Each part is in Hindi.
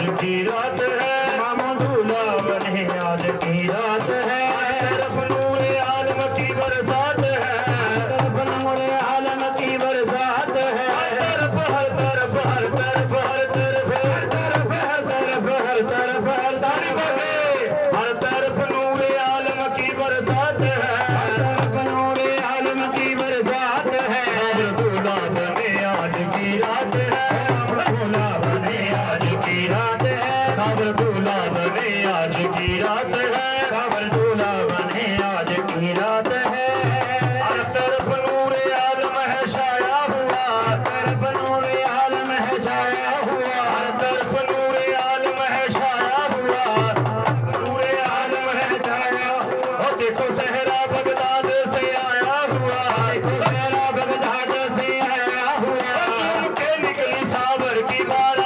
आज की रात है দিবার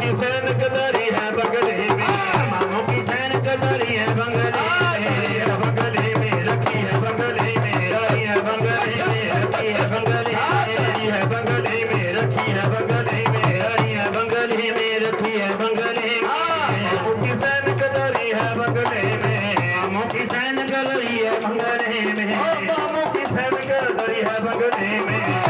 की सैन कदरी है बगले में मामू की सैन कदरी है बगले में बगले में रखी है बगले में रखी है बगले में रखी है बगले में है बगले में रखी है बगले में रही है बगले में रखी है बगले मामू की सैन कदरी है बगले में मामू की सैन कदरी है बगले में मामू की सैन कदरी है बगले में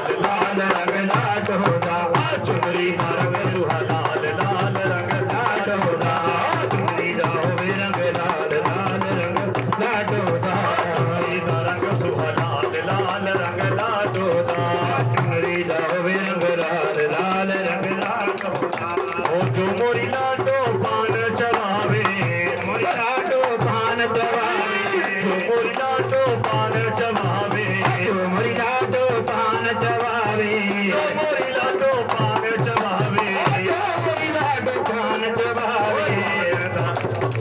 मुर्दा तो पान चबावे मुर्दा तो पान चबावे मुर्दा तो पान चबावे मुर्दा तो पान चबावे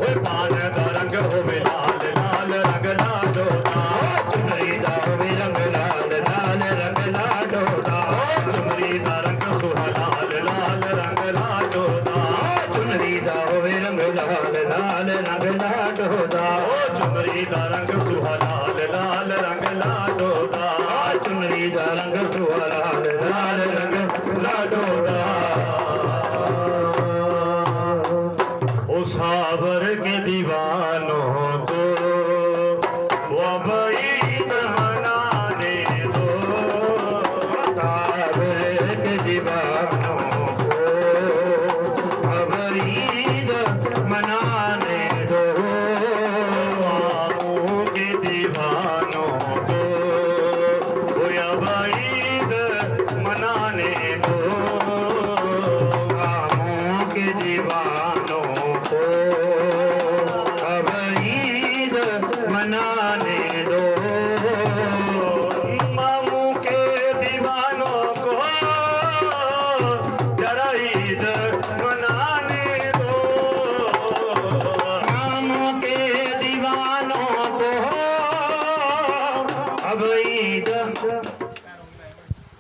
ओए पान का रंग होवे लाल लाल रंग ला डोला चुनरी दा रंग लाल लाल रंग ला डोला चुनरी रंग होवे लाल लाल रंग ला डोला चुनरी दा होवे रंग लाल लाल रंग ला डोला चुनरी दा रंग ನೋಡ